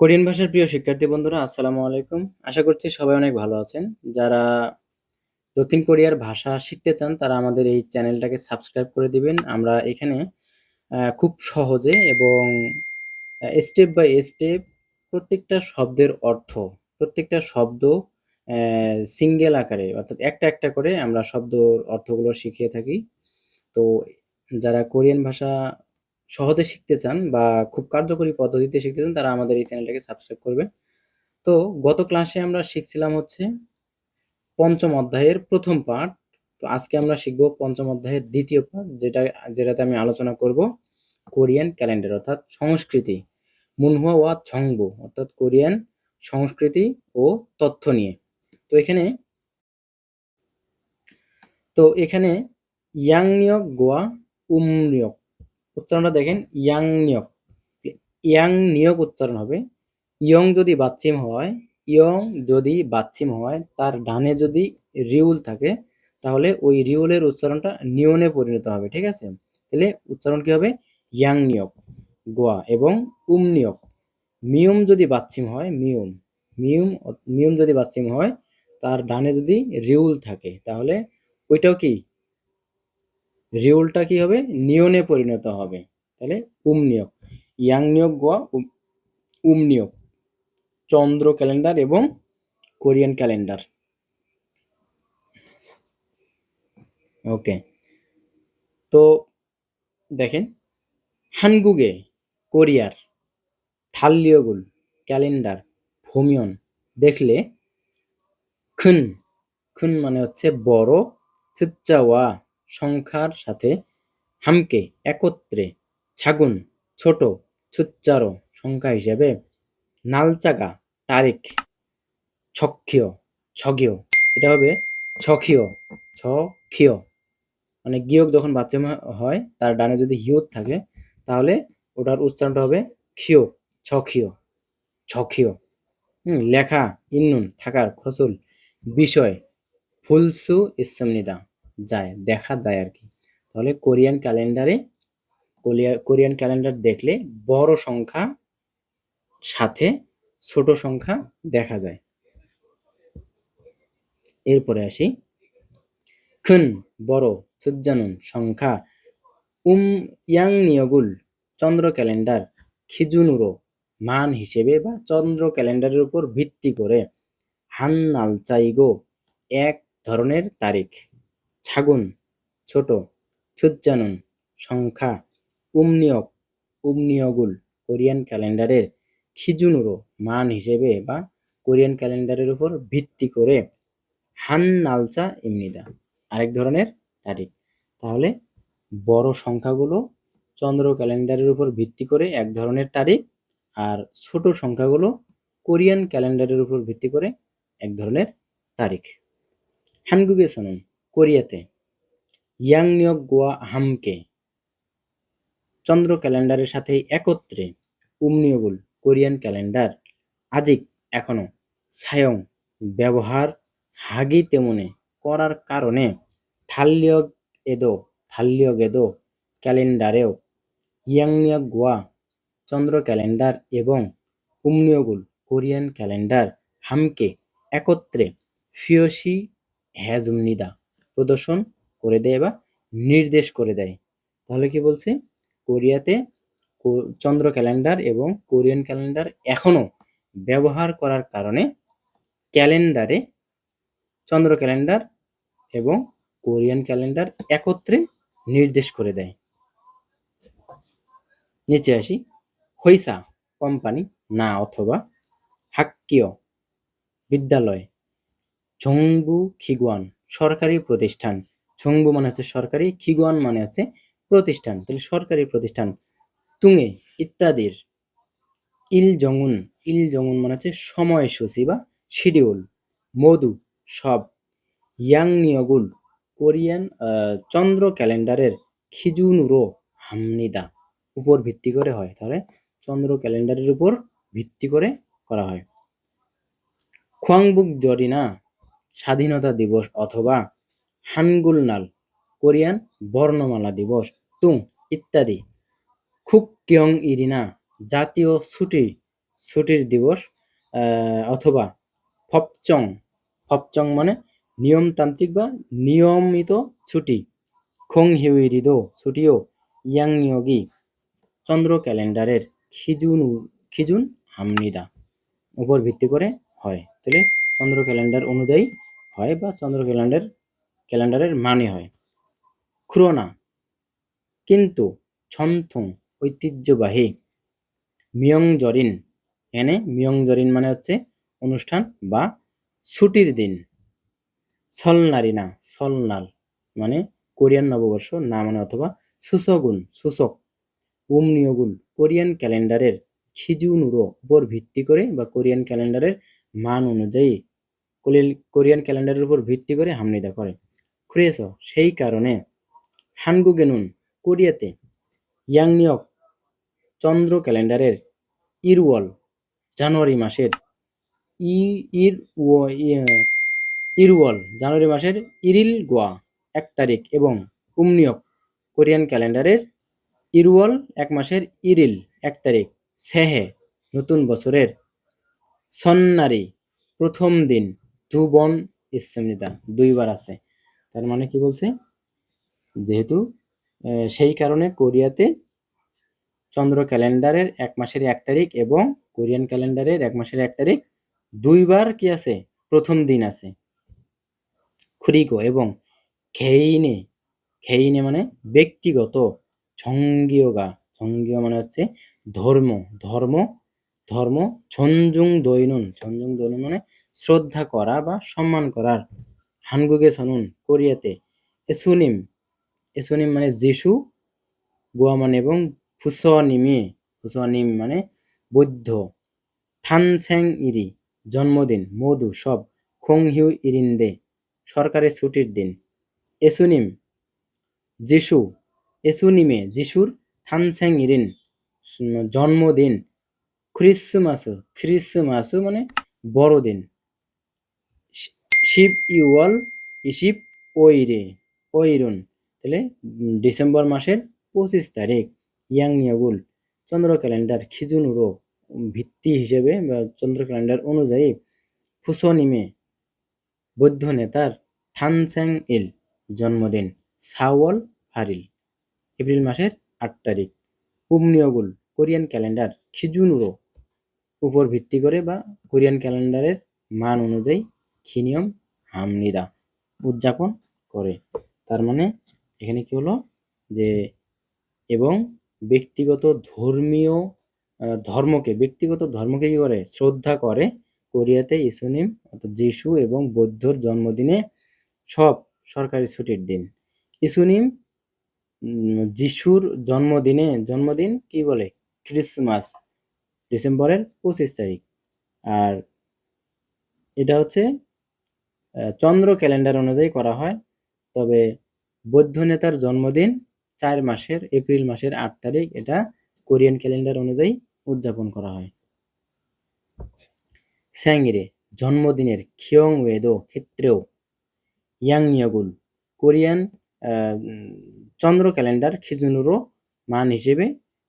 Korean ভাষার প্রিয় শিক্ষার্থী বন্ধুরা, আসসালামু আলাইকুম। আশা করছি সবাই অনেক ভালো আছেন। যারা দক্ষিণ কোরিয়ার ভাষা শিখতে চান, তারা আমাদের এই চ্যানেলটাকে সাবস্ক্রাইব করে দিবেন। আমরা এখানে খুব সহজে এবং স্টেপ বাই স্টেপ প্রত্যেকটা শব্দের অর্থ, প্রত্যেকটা শব্দ সিঙ্গেল আকারে, অর্থাৎ একটা একটা করে আমরা শব্দর অর্থগুলো শিখিয়ে থাকি। তো যারা কোরিয়ান ভাষা সহজে শিখতে চান বা খুব কার্যকরী পদ্ধতিতে শিখতে চান, তারা আমাদের এই চ্যানেলটাকে সাবস্ক্রাইব করবেন। তো গত ক্লাসে আমরা শিখছিলাম হচ্ছে পঞ্চম অধ্যায়ের প্রথম পার্ট তো আজকে আমরা শিখব পঞ্চম অধ্যায়ের দ্বিতীয় পার্ট যেটা, যেটাতে আমি আলোচনা করব কোরিয়ান ক্যালেন্ডার, অর্থাৎ সংস্কৃতি, মুনহুয়া ওয়া ছংবু, অর্থাৎ কোরিয়ান সংস্কৃতি ও তথ্য নিয়ে। তো এখানে তো এখানে ইয়াং নিয়োগ গোয়া উম নিয়োগ উচ্চারণটা দেখেন, ইয়াং নিয়োগ। ইয়াং নিয়োগ উচ্চারণ হবে, ইয়ং যদি বাচ্চিম হয়, ইয়ং যদি বাচ্চিম হয়, তার ডানে যদি রিউল থাকে, তাহলে ওই রিউলের উচ্চারণটা নিয়নে পরিণত হবে, ঠিক আছে? তাহলে উচ্চারণ কি হবে? ইয়াং নিয়োগ, গোয়া এবং উম নিয়োগ। মিয়ম যদি বাচ্চিম হয় মিয়ম মিয়ম মিয়ম যদি বাচ্চিম হয়, তার ডানে যদি রিউল থাকে, তাহলে ওইটাও কি? রিউলটা কি হবে? নিয়নে পরিণত হবে। তাহলে উম নিয়োগ। ইয়াং নিয়োগ গোয়া, উম নিয়োগ। চন্দ্র ক্যালেন্ডার এবং কোরিয়ান ক্যালেন্ডার। ওকে। তো দেখেন, হানগুগে, কোরিয়ার থাল্লিয়গুল ক্যালেন্ডার, ভূমিয়ন দেখলে খুন খুন মানে হচ্ছে বড় চিচ্চাওয়া সংখ্যার সাথে হামকে একত্রে ছাগুন, ছোট, ছুচ্চারো সংখ্যা হিসেবে নালচাগা, তারিখ, ছক্ষীয়, ছগীয়। এটা হবে ছক্ষীয় ছক্ষীয়। মানে গিয়ক যখন বাচ্চা হয়, তার ডানে যদি হিয়ত থাকে, তাহলে ওটার উচ্চারণটা হবে ক্ষিয়, ছক্ষীয় ছক্ষীয়। হুম, লেখা, ইন্নুন, থাকার, খসুল, বিষয়, ফুলসু ইসলামনিদা যায়, দেখা যায় আর কি তাহলে কোরিয়ান ক্যালেন্ডারে কোরিয়ান ক্যালেন্ডার দেখলে বড় সংখ্যা সাথে ছোট সংখ্যা দেখা যায়। এরপরে আসি। খুন, বড় সুজ্জানুন সংখ্যা, উম ইয়াং নিয়গুল চন্দ্র ক্যালেন্ডার, খিজুনুরো, মান হিসেবে বা চন্দ্র ক্যালেন্ডারের উপর ভিত্তি করে হান নালচাইগো এক ধরনের তারিখ। ছাগুন, ছোট সুজ্জানুন সংখ্যা, উমনিয়ক, উমনিয়গুল, কোরিয়ান ক্যালেন্ডারের খিজুনুরো মান হিসেবে বা কোরিয়ান ক্যালেন্ডারের উপর ভিত্তি করে হান নালচা ইমনিদা। আরেক ধরনের তারিখ। তাহলে বড় সংখ্যাগুলো চন্দ্র ক্যালেন্ডারের উপর ভিত্তি করে এক ধরনের তারিখ আর ছোট সংখ্যাগুলো কোরিয়ান ক্যালেন্ডারের উপর ভিত্তি করে এক ধরনের তারিখ। হানগুগে সনন। কোরিয়াতে। ইয়াং নিয়োগ গোয়া হামকে। চন্দ্র ক্যালেন্ডারের সাথে একত্রে উমনিয়গুল কোরিয়ান ক্যালেন্ডার। আজিক এখনও সায়ং ব্যবহার হাগি তেমনে করার কারণে থাল্লিয়গ এদো থাল্লিয়গ এদো ক্যালেন্ডারেও ইয়াংনিয়গ গোয়া, চন্দ্র ক্যালেন্ডার এবং উমনিয়গুল কোরিয়ান ক্যালেন্ডার হামকে একত্রে ফিয়সি হ্যাজুমনিদা প্রদর্শন করে দেয় বা নির্দেশ করে দেয়। তাহলে কি বলছে? কোরিয়াতে চন্দ্র ক্যালেন্ডার এবং কোরিয়ান ক্যালেন্ডার এখনও ব্যবহার করার কারণে ক্যালেন্ডারে চন্দ্র ক্যালেন্ডার এবং কোরিয়ান ক্যালেন্ডার একত্রে নির্দেশ করে দেয়। নিচে আসি। হইসা কোম্পানি না অথবা হাক্কিয় বিদ্যালয়, ঝংবু খিগুয়ান সরকারি প্রতিষ্ঠান। ঝংবু মানে হচ্ছে সরকারি, খিগুয়ান মানে হচ্ছে প্রতিষ্ঠান। তাহলে সরকারি প্রতিষ্ঠান, তুঙে ইত্যাদির। ইল জঙুন ইল জঙুন মানে হচ্ছে সময়সূচি বা শিডিউল মধু, সব। ইয়াং নিয়গুল কোরিয়ান চন্দ্র ক্যালেন্ডারের খিজুনুরো হামনিদা। উপর ভিত্তি করে হয়। তাহলে চন্দ্র ক্যালেন্ডারের উপর ভিত্তি করে করা হয়। খোয়াংবুক জরিনা স্বাধীনতা দিবস অথবা হানগুলনাল, কোরিয়ান বর্ণমালা দিবস, তুং ইত্যাদি। খুক কিয়ং ইরিনা, জাতীয় ছুটি, ছুটির দিবস অথবা ফপচং। ফপচং মানে নিয়মতান্ত্রিক বা নিয়মিত ছুটি। খং হিউইরিদো ছুটিও ইয়াং নিয়োগী চন্দ্র ক্যালেন্ডারের খিজুন খিজুন হামনিদা। উপর ভিত্তি করে হয়। তাহলে চন্দ্র ক্যালেন্ডার অনুযায়ী হয় বা চন্দ্র ক্যালেন্ডার, ক্যালেন্ডারের মানে হয়। ক্রোনা কিন্তু ছন্থং ঐতিহ্যবাহী মিয়ংজরিন। এখানে মিয়ংজরিন মানে হচ্ছে অনুষ্ঠান বা ছুটির দিন। সলনারি না, সলনাল মানে কোরিয়ান নববর্ষ না মানে অথবা সুসগুন সুসক উমনিয়গুল কোরিয়ান ক্যালেন্ডারের খিজুনুরো উপর ভিত্তি করে বা কোরিয়ান ক্যালেন্ডারের মান অনুযায়ী কোরিয়ান- ক্যালেন্ডারের উপর ভিত্তি করে হামনিদা করে। ক্রেস সেই কারণে হানগুগেনুন কোরিয়াতে ইয়াংনিয়ক চন্দ্র ক্যালেন্ডারের ইরওয়াল জানুয়ারি মাসের ই, ইর ইরওয়াল জানুয়ারি মাসের ইরিল গোয়া এক তারিখ এবং উমনিয়ক কোরিয়ান ক্যালেন্ডারের ইরওয়াল এক মাসের ইরিল এক তারিখ সেহে নতুন বছরের সন্নারি প্রথম দিন দুবন ইসেমনিদা দুইবার আছে। তার মানে কি বলছে? যেহেতু সেই কারণে কোরিয়াতে চন্দ্র ক্যালেন্ডারের এক মাসের এক তারিখ এবং কোরিয়ান ক্যালেন্ডারের এক মাসের এক তারিখ দুইবার কি আছে? প্রথম দিন আছে। খুরিগো এবং খেইনে খেইনে মানে ব্যক্তিগত ঝঙ্গীয়গা ঝঙ্গীয় মানে হচ্ছে ধর্ম ধর্ম ধর্ম ঝঞ্জুং দৈনুন ঝঞ্জুং দৈনুন মানে শ্রদ্ধা করা বা সম্মান করার। হানগুগে সনুন, কোরিয়াতে। এসুনিম এসুনিম মানে যিশু গোয়া মানে এবং ফুসনিমে ফুসনিম মানে বৌদ্ধ। থানস্যাং ইরি, জন্মদিন, মধু, সব। খংহিউ ইরিন্দে সরকারি ছুটির দিন। এসুনিম, যিশু, এসুনিমে যিশুর থানস্যাং ইরিন, জন্মদিন। খ্রিস্টমাসও খ্রিস্টমাসও মানে বড়দিন। শিব ইউয়াল ইশিব ওইরে, ওইরুন। তাহলে ডিসেম্বর মাসের পঁচিশ তারিখ, ইয়াং নিয়াগুল চন্দ্র ক্যালেন্ডার খিজুনুরো ভিত্তি হিসেবে বা চন্দ্র ক্যালেন্ডার অনুযায়ী ফুসনিমে বৌদ্ধ নেতার থানস্যাং ইল জন্মদিন, সাওয়াল ফারিল, এপ্রিল মাসের আট তারিখ। উমনিয়গুল কোরিয়ান ক্যালেন্ডার খিজুনুরো উপর ভিত্তি করে বা কোরিয়ান ক্যালেন্ডারের মান অনুযায়ী, খিনিয়ম হামনিদা উদযাপন করে। তার মানে এখানে কি হলো? যে এবং ব্যক্তিগত ধর্মীয় ধর্মকে, ব্যক্তিগত ধর্মকে কি করে? শ্রদ্ধা করে। কোরিয়াতে ইসুনিম, অর্থাৎ যিশু এবং বৌদ্ধর জন্মদিনে সব সরকারি ছুটির দিন। ইসুনিম যিশুর জন্মদিনে, জন্মদিন কি বলে? ক্রিসমাস, ডিসেম্বরের পঁচিশ তারিখ। আর এটা হচ্ছে চন্দ্র ক্যালেন্ডার অনুযায়ী করা হয়। তবে বৌদ্ধ নেতার জন্মদিন চার মাসের, এপ্রিল মাসের আট তারিখ, এটা কোরিয়ান ক্যালেন্ডার অনুযায়ী উদযাপন করা হয়। স্যাংরে জন্মদিনের খিয়ং ওয়েদো ক্ষেত্রেও ইয়াংনিয়াগুল কোরিয়ান চন্দ্র ক্যালেন্ডার খিজুনুরো মান হিসেবে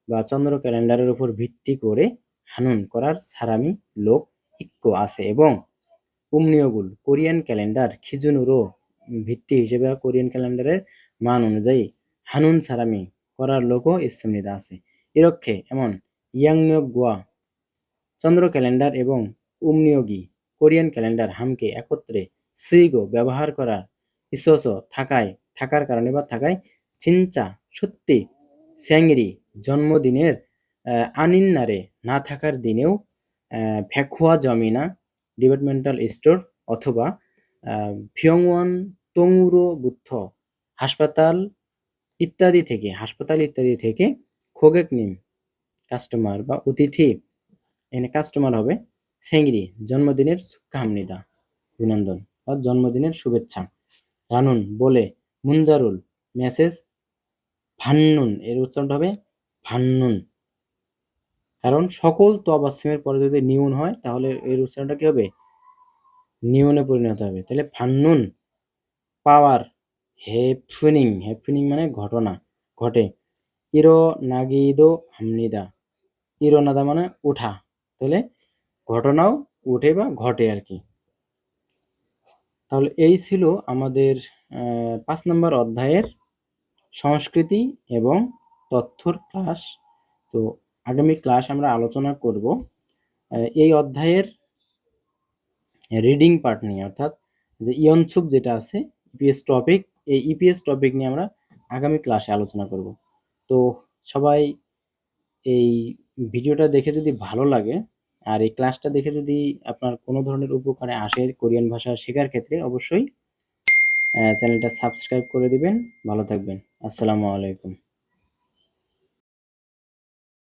বা চন্দ্র ক্যালেন্ডারের উপর ভিত্তি করে হানুন করার সারামি লোক ইক্য আছে এবং উমনিয়গুল। কোরিয়ান ক্যালেন্ডার খিজুনুরো ভিত্তি হিসেবে কোরিয়ান ক্যালেন্ডারের মান অনুযায়ী হানুন সারামি করার লোকও ইসলামনিদা আছে। এরক্ষে এমন ইয়াংনিয়ক গোয়া চন্দ্র ক্যালেন্ডার এবং উমনিয়োগী কোরিয়ান ক্যালেন্ডার হামকে একত্রে সুইগো ব্যবহার করার ইসস থাকায় থাকার কারণে বা থাকায় চিন্তা সত্যি স্যাংরি জন্মদিনের আনিন্নারে না থাকার দিনেও ভ্যাকুয়া জমিনা ডিপার্টমেন্টাল স্টোর অথবা ফিয়ংওয়ান টংরো বুদ্ধ হাসপাতাল ইত্যাদি থেকে, হাসপাতাল ইত্যাদি থেকে খোগেক নিম কাস্টমার বা অতিথি, এনে কাস্টমার হবে সেঙ্গরি জন্মদিনের সুখামনিদা অভিনন্দন বা জন্মদিনের শুভেচ্ছা। রানুন বলে মুঞ্জারুল মেসেজ ভান্নুন এর উচ্চারণটা হবে ভান্নুন কারণ সকল তবাসিমের পরে যদি নিউন হয়, তাহলে এর উচ্চারণটা কি হবে? নিউনে পরিণত হবে। তাহলে ফান্নুন পাওয়ার হেফুনিং হেফুনিং মানে ঘটনা, ঘটে। ইরো নাগিদো হামনিদা। ইরোনাদা মানে ওঠা তাহলে ঘটনাও উঠে বা ঘটে আর কি। তাহলে এই ছিল আমাদের পাঁচ নম্বর অধ্যায়ের সংস্কৃতি এবং তথ্যর ক্লাস তো আগামী ক্লাস আমরা আলোচনা করব এই অধ্যায়ের রিডিং পার্ট নিয়ে, অর্থাৎ যে ইয়নছুপ যেটা আছে ইপিএস টপিক এই ইপিএস টপিক নিয়ে আমরা আগামী ক্লাসে আলোচনা করব। তো সবাই এই ভিডিওটা দেখে যদি ভালো লাগে, আর এই ক্লাসটা দেখে যদি আপনার কোনো ধরনের উপকারে আসে কোরিয়ান ভাষা শেখার ক্ষেত্রে, অবশ্যই চ্যানেলটা সাবস্ক্রাইব করে দিবেন। ভালো থাকবেন। আসসালামু আলাইকুম।